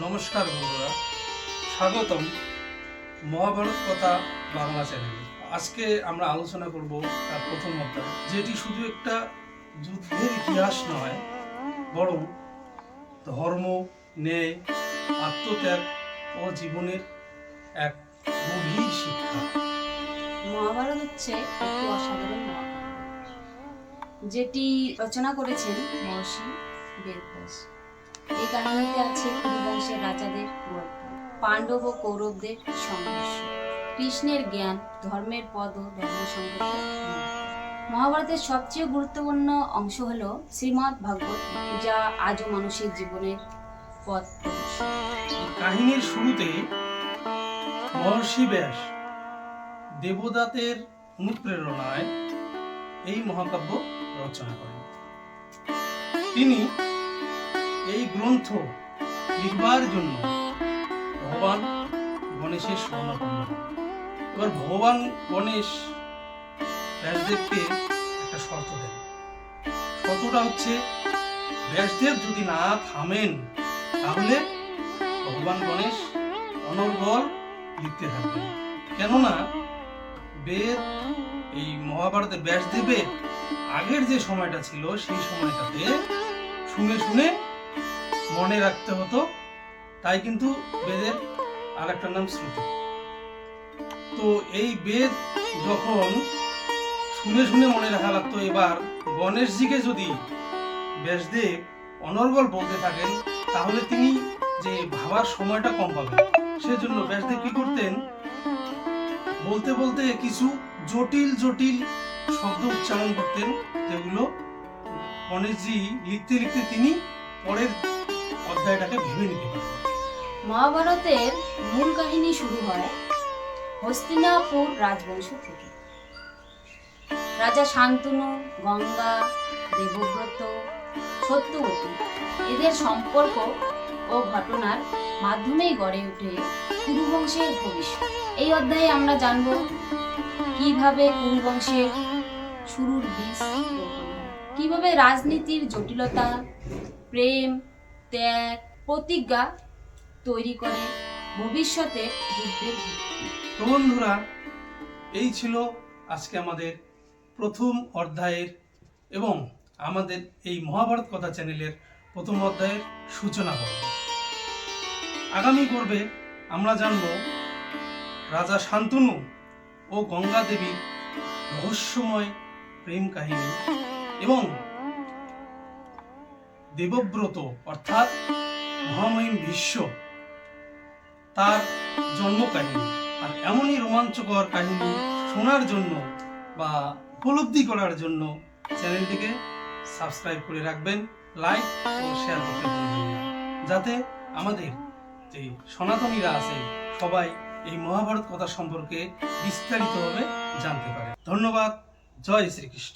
নমস্কার বন্ধুরা, স্বাগতম মহাভারত কথা বাংলা চ্যানেলে। আজকে আমরা আলোচনা করব তার প্রথম অধ্যায়, যেটি শুধু একটা যুদ্ধের ইতিহাস নয়, বরং ধর্ম, ন্যায়, আত্মত্যাগ ও জীবনের এক গভীর শিক্ষা। মহাভারত হচ্ছে অসাধারণ যেটি রচনা করেছেন মহর্ষি বেদব্যাস। এই কাহিনীতে আছে কুরুবংশের রাজাদের গল্প। পাণ্ডব ও কৌরবদের সংঘর্ষ। কৃষ্ণের জ্ঞান, ধর্মের পদ ও ধর্ম সংকটের মহাভারতের সবচেয়ে গুরুত্বপূর্ণ অংশ হলো শ্রীমদ্ ভাগবত যা আজও মানুষের জীবনের পথ কাহিনীর শুরুতে মহর্ষি ব্যাস দেবদাতের অনুপ্রেরণায় এই মহাকাব্য রচনা করেন। তিনি এই গ্রন্থ লিখবার জন্য ভগবান গণেশের স্বর্ণপন্ন এবার ভগবান গণেশ ব্যাসদেবকে একটা শর্ত দেন। শর্তটা হচ্ছে, ব্যাসদেব যদি না থামেন, তাহলে ভগবান গণেশ অনর্গল লিখতে থাকবেন। কেননা, বেদ, এই মহাভারতের ব্যাসদেবের আগের যে সময়টা ছিল, সেই সময়টাতে শুনে শুনে মনে রাখতে হতো, তাই কিন্তু বেদের আর একটা নাম শ্রুতি। তো এই বেদ যখন শুনে শুনে মনে রাখা লাগতো, এবার গণেশজিকে যদি ব্যাসদেব অনর্গল বলতে থাকেন, তাহলে তিনি যে ভাবার সময়টা কম পাবেন। সেজন্য ব্যাসদেব কি করতেন? বলতে বলতে কিছু জটিল জটিল শব্দ উচ্চারণ করতেন, যেগুলো গণেশজি লিখতে লিখতে তিনি পরের অধ্যায়টাকে ভেবে নিতে পারতেন মহাভারতের মূল কাহিনী শুরু হয় হস্তিনাপুর রাজবংশ থেকে। রাজা শান্তনু, গঙ্গা, দেবব্রত, সত্যবতী, এদের সম্পর্ক ও ঘটনার মাধ্যমেই গড়ে ওঠে কুরুবংশের ভবিষ্যৎ। এই অধ্যায়ে আমরা জানব কীভাবে কুরুবংশের শুরুর বীজ রোপণ কীভাবে রাজনীতির জটিলতা, প্রেম ত্যাগ, প্রতিজ্ঞা তৈরি করে ভবিষ্যতে বন্ধুরা, এই ছিল আজকে আমাদের প্রথম অধ্যায়ের এবং আমাদের এই মহাভারত কথা চ্যানেলের প্রথম অধ্যায়ের সূচনা পর্ব। আগামী পর্বে আমরা জানব রাজা শান্তনু ও গঙ্গা দেবীর রহস্যময় প্রেম কাহিনী এবং দেবব্রত, অর্থাৎ মহামহিম ভীষ্ম, তার জন্ম কাহিনী আর এমনই রোমাঞ্চকর কাহিনী শোনার জন্য বা উপলব্ধি করার জন্য চ্যানেলটিকে সাবস্ক্রাইব করে রাখবেন, লাইক ও শেয়ার করতে ভুলবেন না। যাতে আমাদের যে সনাতনীরা আছে, সবাই এই মহাভারত কথা সম্পর্কে বিস্তারিতভাবে জানতে পারে। ধন্যবাদ। জয় শ্রীকৃষ্ণ।